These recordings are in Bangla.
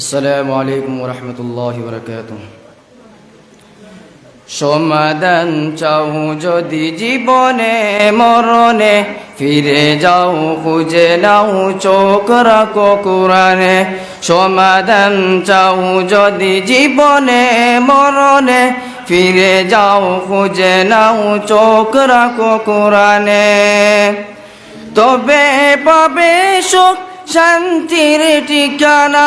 আসসালামু আলাইকুম রহমতুল্লাহ সমাধান চাও যদি জীবনে, মরণে, ফিরে যাও, খুঁজে নাও, চোখ রাখো কোরআনে। সমাধান চাও যদি জীবনে, মরণে, ফিরে যাও, খুঁজে নাও, চোখ রাখো কোরআনে। তবে পাবে সুখ, শান্তির ঠিকানা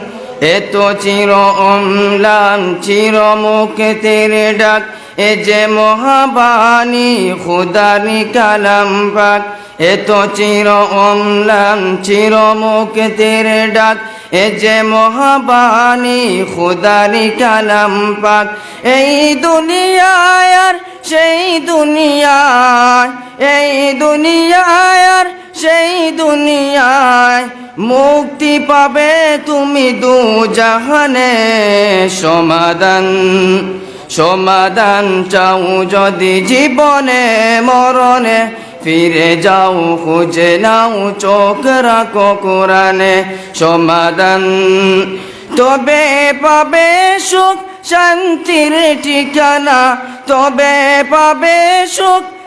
এত চির অম্লান, চির মুখের ডাক। এ যে মহাবাণী খুদারি কালাম পাক। এত চির অম্লান, চির মুখের ডাক। এ যে মহাবাণী খুদারি কালাম পাক। এই দুনিয়ায় আর সেই দুনিয়ায়, এই দুনিয়ায় আর সেই দুনিয়ায়। মুক্তি পাবে তুমি দু জাহানে সমাধান সমাধান চাও যদি জীবনে, মরণে। ফিরে যাও, খুঁজে নাও, চোখ রাখো কোরআনে। সমাধান, তবে পাবে সুখ, শান্তির ঠিকানা। তবে পাবে সুখ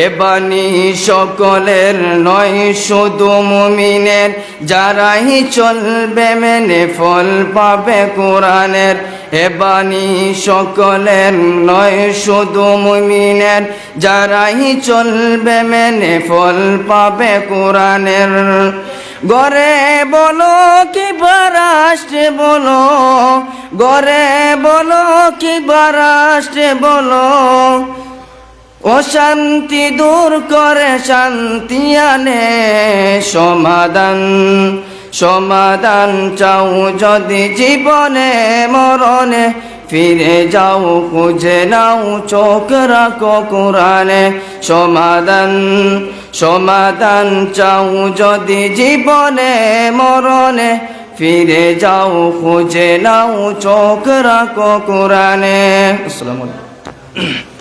এবানি সকলের নয়, শুধু মুমিনের। যারাই চলবে মেনে ফল পাবে কোরআনের। এবানি সকলের নয়, শুধু মুমিনের। যারাই চলবে মেনে ফল পাবে কোরআনের। গরে বলো কি বারাষ্ট্রে বলো গরে বলো কি বারাষ্ট্রে বলো। অশান্তি দূর করে শান্তি আনে। সমাধান সমাধান চাও যদি জীবনে, মরণে। ফিরে যাও, খুঁজে নাও, চোখ রাখো কোরআনে। সমাধান সমাধান চাও যদি জীবনে, মরণে। ফিরে যাও, খুঁজে নাও, চোখ রাখো কোরআনে। আসসালামু আলাইকুম।